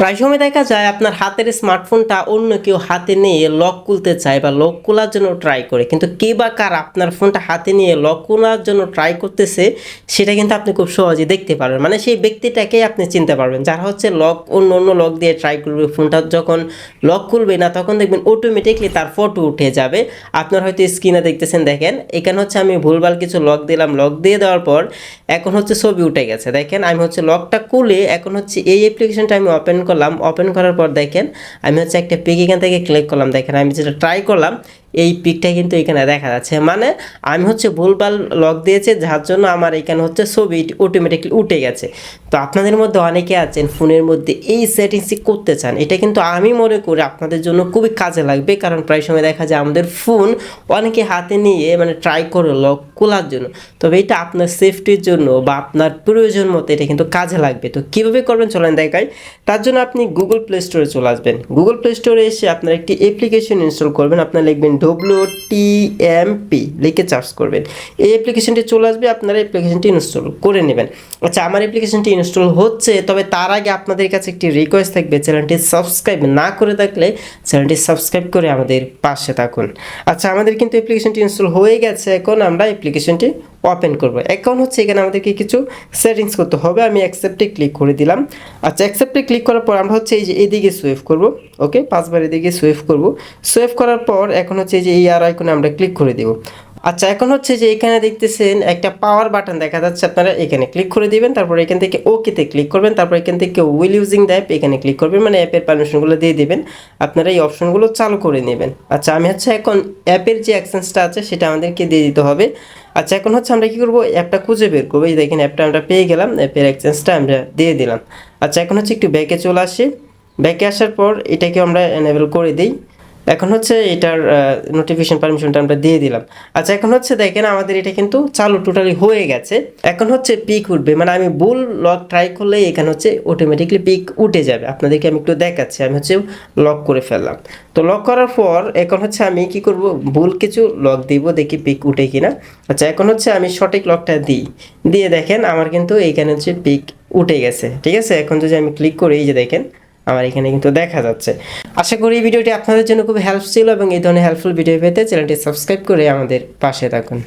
প্রায় সময় দেখা যায় আপনার হাতের স্মার্টফোনটা অন্য কেউ হাতে নিয়ে লক খুলতে চায় বা লক খোলার জন্য ট্রাই করে। কিন্তু কে বা কার আপনার ফোনটা হাতে নিয়ে লক খোলার জন্য ট্রাই করতেছে, সেটা কিন্তু আপনি খুব সহজে দেখতে পারবেন। মানে সেই ব্যক্তিটাকেই আপনি চিনতে পারবেন। যারা হচ্ছে লক, অন্য অন্য লক দিয়ে ট্রাই করবে। ফোনটা যখন লক খুলবে না, তখন দেখবেন অটোমেটিকলি তার ফটো উঠে যাবে। আপনার হয়তো স্ক্রিনে দেখতেছেন, দেখেন, এখানে হচ্ছে আমি ভুলভাল কিছু লক দিলাম। লক দিয়ে দেওয়ার পর এখন হচ্ছে ছবি উঠে গেছে। দেখেন, আমি হচ্ছে লকটা খুলে এখন হচ্ছে এই অ্যাপ্লিকেশনটা আমি ওপেন করলাম ওপেন করার পর দেখেন, আমি হচ্ছে একটা পিক এখান থেকে ক্লিক করলাম। দেখেন, আমি যেটা ট্রাই করলাম এই পিকটা কিন্তু এখানে দেখা যাচ্ছে। মানে আমি হচ্ছে ভুলভাল লক দিয়েছি, যার জন্য আমার এখানে হচ্ছে ছবি অটোমেটিকলি উঠে গেছে। তো আপনাদের মধ্যে অনেকে আছেন, ফোনের মধ্যে এই সেটিংসই করতে চান, এটা কিন্তু আমি মনে করি আপনাদের জন্য খুবই কাজে লাগবে, কারণ প্রায় সময় দেখা যায় আমাদের ফোন অনেকে হাতে নিয়ে মানে ট্রাই করে লক খোলার জন্য। তবে এটা আপনার সেফটির জন্য বা আপনার প্রয়োজন মতো এটা কিন্তু কাজে লাগবে। তো কীভাবে করবেন চলেন দেখাই। তার জন্য আপনি গুগল প্লে স্টোরে চলে আসবেন। গুগল প্লে স্টোরে এসে আপনার একটি অ্যাপ্লিকেশন ইনস্টল করবেন, আপনার লিখবেন ডব্লিউ টি এম পি লিখে চার্জ করবেন। এই অ্যাপ্লিকেশনটি চলে আসবে, আপনারা অ্যাপ্লিকেশনটি ইনস্টল করে নেবেন। আচ্ছা আমার অ্যাপ্লিকেশনটি ইনস্টল হচ্ছে, তবে তার আগে আপনাদের কাছে একটি রিকোয়েস্ট থাকবে, চ্যানেলটি সাবস্ক্রাইব না করে থাকলে চ্যানেলটি সাবস্ক্রাইব করে আমাদের পাশে থাকুন। আচ্ছা আমাদের কিন্তু অ্যাপ্লিকেশনটি ইনস্টল হয়ে গেছে, এখন আমরা অ্যাপ্লিকেশনটি ওপেন করব। এখন হচ্ছে এখানে আমাদেরকে কিছু সেটিংস করতে হবে। আমি অ্যাকসেপ্টে ক্লিক করে দিলাম। আচ্ছা অ্যাকসেপ্টে ক্লিক করার পর আমরা হচ্ছে এই যে এদিকে সুইফ করব। ওকে পাঁচবার এদিকে সুইফ করব। সুইফ করার পর এখন হচ্ছে এই যে এই আর আইকনে আমরা ক্লিক করে দেব। আচ্ছা এখন হচ্ছে যে এখানে দেখতেছেন একটা পাওয়ার বাটন দেখা যাচ্ছে। আপনারা এখানে ক্লিক করে দিবেন, তারপর এখান থেকে ওকেতে ক্লিক করবেন, তারপর এখান থেকে উইল ইউজিং দ্য অ্যাপ এখানে ক্লিক করবেন মানে অ্যাপের পারমিশনগুলো দিয়ে দিবেন। আপনারা এই অপশনগুলো চালু করে নেবেন। আচ্ছা আমি হচ্ছে এখন অ্যাপের যে অ্যাকসেন্সটা আছে, সেটা আমাদেরকে দিয়ে দিতে হবে। আচ্ছা এখন হচ্ছে আমরা কী করব? অ্যাপটা খুঁজে বের করব। এই দেখেন অ্যাপটা আমরা পেয়ে গেলাম অ্যাপের এক্সচেঞ্জটা আমরা দিয়ে দিলাম। আচ্ছা এখন হচ্ছে একটু ব্যাকে চলে আসি। ব্যাকে আসার পর এটাকে আমরা এনেবল করে দিই। এখন হচ্ছে এটার নোটিফিকেশন পারমিশনটা আমরা দিয়ে দিলাম। আচ্ছা এখন হচ্ছে দেখেন আমাদের এটা কিন্তু চালু টোটালি হয়ে গেছে। এখন হচ্ছে পিক উঠবে মানে আমি বুল লক ট্রাই করলেই এখানে হচ্ছে অটোমেটিকলি পিক উঠে যাবে। আপনাদেরকে আমি একটু দেখাচ্ছি, আমি হচ্ছে লক করে ফেললাম। তো লক করার পর এখন হচ্ছে আমি কি করব? ভুল কিছু লক দিব, দেখি পিক উঠে কিনা। আচ্ছা এখন হচ্ছে আমি সঠিক লকটা দিই। দিয়ে দেখেন আমার কিন্তু এইখানে হচ্ছে পিক উঠে গেছে, ঠিক আছে? এখন যদি আমি ক্লিক করি, এই যে দেখেন আমার এখানে কিন্তু দেখা যাচ্ছে। আশা করি এই ভিডিওটি আপনাদের জন্য খুব হেল্প ছিল এবং এই ধরনের হেল্পফুল ভিডিও পেতে চ্যানেলটি সাবস্ক্রাইব করে আমাদের পাশে থাকুন।